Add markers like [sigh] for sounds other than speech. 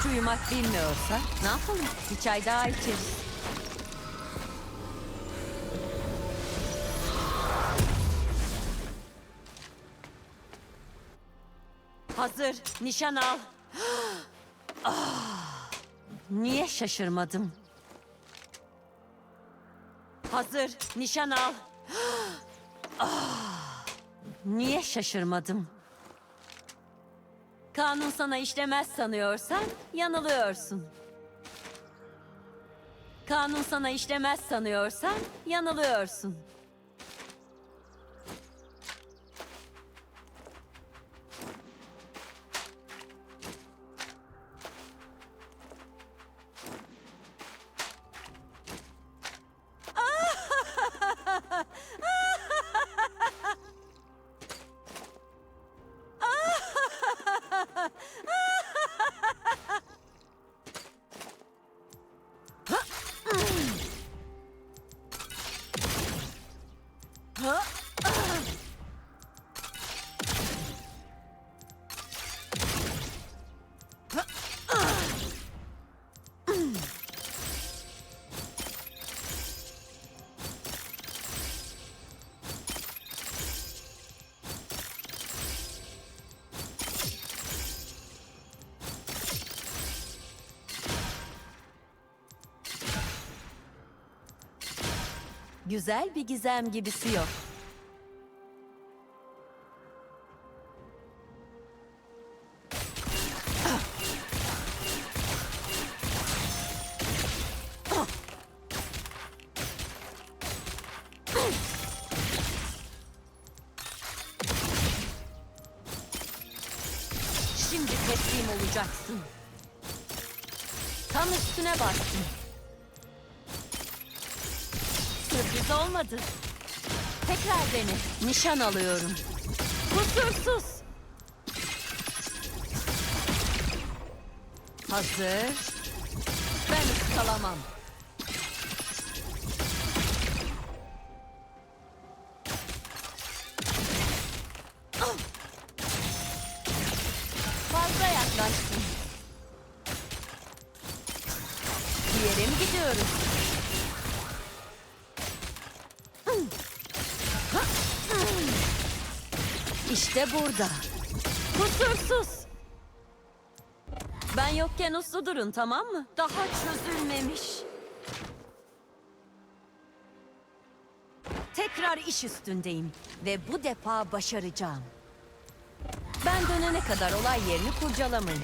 Hiç uyumak bilmiyorsa ne yapalım? Bir çay daha içeriz. Hazır. Nişan al. [gasps] Ah, Niye şaşırmadım? Hazır. Nişan al. [gasps] Ah, Niye şaşırmadım? Kanun sana işlemez sanıyorsan yanılıyorsun. Kanun sana işlemez sanıyorsan yanılıyorsun. เถอะ Güzel bir gizem gibisi yok. Şimdi teslim olacaksın. Tam üstüne bastın. Sürpriz olmadı. Tekrar dene. Nişan alıyorum. Kusursuz. Hazır. Ben ıskalamam. Fazla yaklaştın. Bir yere mi gidiyoruz? İşte burada. Kusursuz. Ben yokken uslu durun tamam mı? Daha çözülmemiş. Tekrar iş üstündeyim ve bu defa başaracağım. Ben dönene kadar olay yerini kurcalamayın.